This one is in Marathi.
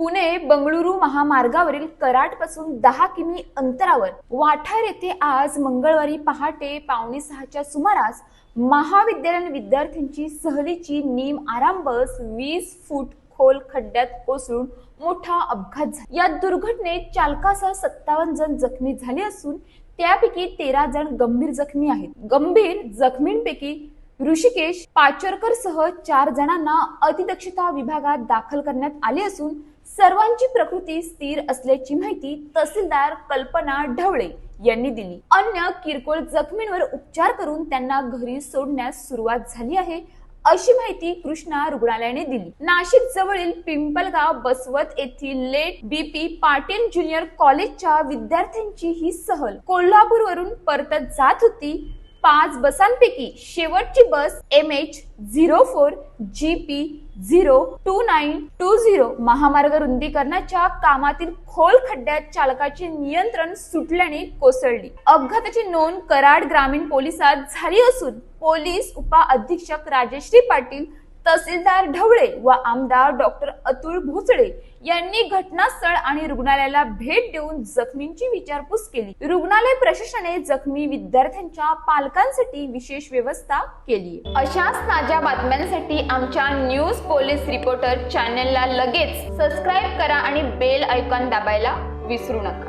पुणे बंगळुरू महामार्गावरील कराडपासून दहा किमी अंतरावर वाठार येथे आज मंगळवारी पहाटे पावणे सहाच्या सुमारास महाविद्यालयीन विद्यार्थ्यांची सहलीची नीम आराम बस वीस फूट खोल खड्ड्यात कोसळून मोठा अपघात झाला. या दुर्घटनेत चालकासह सत्तावन्न जण जखमी झाले असून त्यापैकी तेरा जण गंभीर जखमी आहेत. गंभीर जखमींपैकी ऋषिकेश पाचरकर सह चार जणांना अतिदक्षता विभागात दाखल करण्यात आले असून सर्वांची प्रकृती स्थिर असल्याची माहिती तहसीलदार कल्पना ढवळे यांनी दिली. अन्य किरकोळ जखमींवर उपचार करून त्यांना घरी सोडण्यास सुरुवात झाली आहे अशी माहिती कृष्णा रुग्णालयाने दिली. नाशिक जवळील पिंपलगाव बसवत येथील late B P Patil junior कॉलेजच्या विद्यार्थ्यांची ही सहल कोल्हापूर वरून परतत जात होती. पाच बसांपैकी शेवटची bus M H zero four G P zero two nine two zero महामार्ग रुंदीकरणाच्या कामातील खोल खड्ड्यात चालकाचे नियंत्रण सुटल्याने कोसळली. अपघाताची नोंद कराड ग्रामीण पोलिसात झाली असून पोलीस उपअधीक्षक राजेश्री राजश्री पाटील तहसीलदार ढवळे व आमदार डॉक्टर अतुल भोसळे यांनी घटनास्थळ आणि रुग्णालयाला भेट देऊन जखमींची विचारपूस केली. रुग्णालय प्रशासनाने जखमी विद्यार्थ्यांच्या पालकांसाठी विशेष व्यवस्था केली. अशाच ताज्या बातम्यांसाठी आमच्या न्यूज पोलीस रिपोर्टर चॅनेलला लगेच सबस्क्राईब करा आणि बेल ऐकॉन दाबायला विसरू नका.